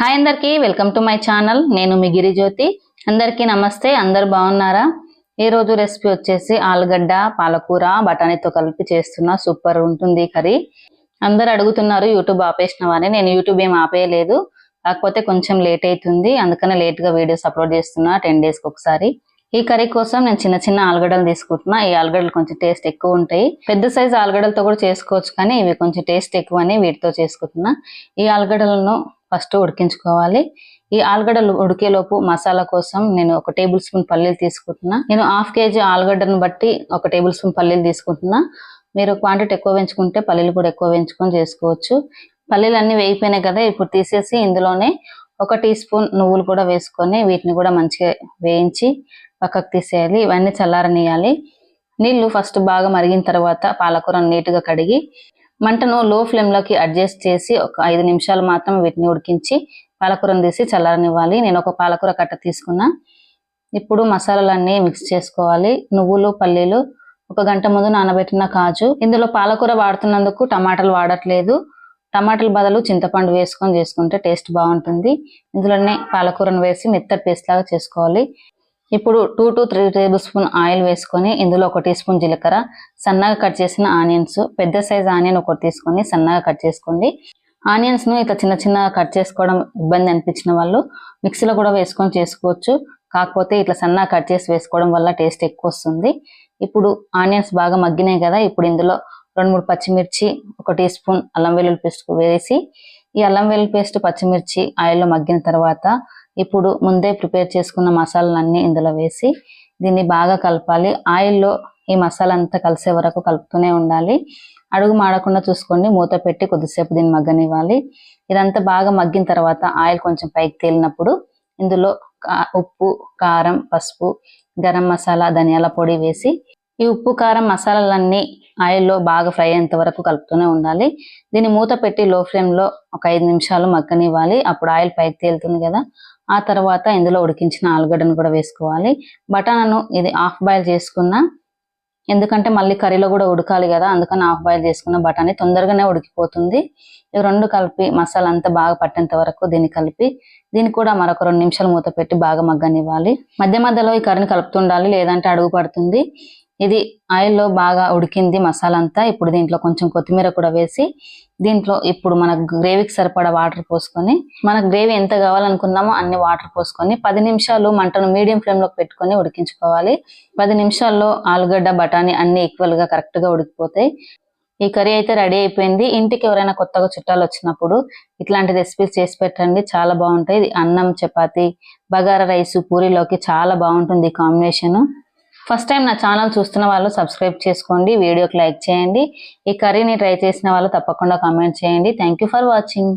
Hi అందరికీ welcome to my channel. నేను మీ గిరిజ్యోతి. అందరికీ నమస్తే అందరు బాగున్నారా? ఈ రోజు రెసిపీ వచ్చేసి ఆలుగడ్డ పాలకూర బఠానీతో కలిపి చేస్తున్న సూపర్ ఉంటుంది ఈ కర్రీ. అందరు అడుగుతున్నారు యూట్యూబ్ ఆపేసినవని నేను యూట్యూబ్ ఏం ఆపేయలేదు. కాకపోతే కొంచెం లేట్ అవుతుంది. అందుకనే లేట్గా వీడియోస్ అప్లోడ్ చేస్తున్నా టెన్ డేస్కి ఒకసారి. ఈ కర్రీ కోసం నేను చిన్న చిన్న ఆలుగడ్డలు తీసుకుంటున్నా. ఈ ఆలుగడ్డలు కొంచెం టేస్ట్ ఎక్కువ ఉంటాయి. పెద్ద సైజు ఆలుగడ్డలతో కూడా చేసుకోవచ్చు కానీ ఇవి కొంచెం టేస్ట్ ఎక్కువ అని వీటితో చేసుకుంటున్నా. ఈ ఆలుగడ్డలను ఫస్ట్ ఉడికించుకోవాలి. ఈ ఆలుగడ్డలు ఉడికేలోపు మసాలా కోసం నేను ఒక టేబుల్ స్పూన్ పల్లీలు తీసుకుంటున్నా. నేను హాఫ్ కేజీ ఆలుగడ్డను బట్టి ఒక టేబుల్ స్పూన్ పల్లీలు తీసుకుంటున్నా. మీరు క్వాంటిటీ ఎక్కువ పెంచుకుంటే పల్లీలు కూడా ఎక్కువ పెంచుకొని చేసుకోవచ్చు. పల్లీలు అన్ని వేగిపోయినాయి కదా ఇప్పుడు తీసేసి ఇందులోనే ఒక టీ స్పూన్ నువ్వులు కూడా వేసుకొని వీటిని కూడా మంచిగా వేయించి పక్కకు తీసేయాలి. ఇవన్నీ చల్లారనియాలి. నీళ్ళు ఫస్ట్ బాగా మరిగిన తర్వాత పాలకూరను నీట్గా కడిగి మంటను లో ఫ్లేమ్లోకి అడ్జస్ట్ చేసి ఒక ఐదు నిమిషాలు మాత్రం వీటిని ఉడికించి పాలకూరను తీసి చల్లారనివ్వాలి. నేను ఒక పాలకూర కట్ట తీసుకున్నా. ఇప్పుడు మసాలాలన్నీ మిక్స్ చేసుకోవాలి. నువ్వులు పల్లీలు ఒక గంట ముందు నానబెట్టిన కాజు. ఇందులో పాలకూర వాడుతున్నందుకు టమాటాలు వాడట్లేదు. టమాటాల బదులు చింతపండు వేసుకొని చేసుకుంటే టేస్ట్ బాగుంటుంది. ఇందులోనే పాలకూరను వేసి మెత్తటి పేస్ట్ లాగా చేసుకోవాలి. ఇప్పుడు two to three tablespoon oil వేసుకొని ఇందులో ఒక టీ స్పూన్ జీలకర్ర సన్నగా కట్ చేసిన ఆనియన్స్ పెద్ద సైజ్ ఆనియన్ ఒకటి తీసుకొని సన్నగా కట్ చేసుకోండి. ఆనియన్స్ను ఇట్లా చిన్న చిన్న కట్ చేసుకోవడం ఇబ్బంది అనిపించిన వాళ్ళు మిక్సీలో కూడా వేసుకొని చేసుకోవచ్చు. కాకపోతే ఇట్లా సన్నగా కట్ చేసి వేసుకోవడం వల్ల టేస్ట్ ఎక్కువ వస్తుంది. ఇప్పుడు ఆనియన్స్ బాగా మగ్గినాయి కదా ఇప్పుడు ఇందులో రెండు మూడు పచ్చిమిర్చి ఒక టీ స్పూన్ అల్లం వెల్లుల్లి పేస్ట్ వేసి ఈ అల్లం వెల్లుల్లి పేస్ట్ పచ్చిమిర్చి ఆయిల్లో మగ్గిన తర్వాత ఇప్పుడు ముందే ప్రిపేర్ చేసుకున్న మసాలాలన్నీ ఇందులో వేసి దీన్ని బాగా కలపాలి. ఆయిల్లో ఈ మసాలా అంతా కలిసే వరకు కలుపుతూనే ఉండాలి. అడుగు మాడకుండా చూసుకోండి. మూత పెట్టి కొద్దిసేపు దీన్ని మగ్గనివ్వాలి. ఇదంతా బాగా మగ్గిన తర్వాత ఆయిల్ కొంచెం పైకి తేలినప్పుడు ఇందులో ఉప్పు కారం పసుపు గరం మసాలా ధనియాల పొడి వేసి ఈ ఉప్పు కారం మసాలాలన్నీ ఆయిల్లో బాగా ఫ్రై అయ్యేంత వరకు కలుపుతూనే ఉండాలి. దీన్ని మూత పెట్టి లో ఫ్లేమ్లో ఒక ఐదు నిమిషాలు మగ్గనివ్వాలి. అప్పుడు ఆయిల్ పైకి తేలుతుంది కదా. ఆ తర్వాత ఇందులో ఉడికించిన ఆలుగడ్డను కూడా వేసుకోవాలి. బటానాను ఇది హాఫ్ బాయిల్ చేసుకున్న ఎందుకంటే మళ్ళీ కర్రీలో కూడా ఉడకాలి కదా అందుకని హాఫ్ బాయిల్ చేసుకున్న బఠానీ తొందరగానే ఉడికిపోతుంది. ఇవి రెండు కలిపి మసాలా అంతా బాగా పట్టేంత వరకు దీన్ని కలిపి దీన్ని కూడా మరొక రెండు నిమిషాలు మూత పెట్టి బాగా మగ్గనివ్వాలి. మధ్య మధ్యలో ఈ కర్రీని కలుపుతుండాలి లేదంటే అడుగు పడుతుంది. ఇది ఆయిల్లో బాగా ఉడికింది మసాలా అంతా ఇప్పుడు దీంట్లో కొంచెం కొత్తిమీర కూడా వేసి దీంట్లో ఇప్పుడు మన గ్రేవీకి సరిపడా వాటర్ పోసుకొని మన గ్రేవీ ఎంత కావాలనుకున్నామో అన్ని వాటర్ పోసుకొని పది నిమిషాలు మంటను మీడియం ఫ్లేమ్లో పెట్టుకొని ఉడికించుకోవాలి. పది నిమిషాల్లో ఆలుగడ్డ బఠానీ అన్ని ఈక్వల్గా కరెక్ట్గా ఉడికిపోతాయి. ఈ కర్రీ అయితే రెడీ అయిపోయింది. ఇంటికి ఎవరైనా కొత్తగా చుట్టాలు వచ్చినప్పుడు ఇట్లాంటి రెసిపీస్ చేసి పెట్టండి. చాలా బాగుంటాయి. ఇది అన్నం చపాతి బగారా రైస్ పూరిలోకి చాలా బాగుంటుంది కాంబినేషన్. ఫస్ట్ టైం నా ఛానల్ చూస్తున్న వాళ్ళు సబ్స్క్రైబ్ చేసుకోండి వీడియోకి లైక్ చేయండి. ఈ కర్రీని ట్రై చేసిన వాళ్ళు తప్పకుండా కామెంట్ చేయండి. Thank for watching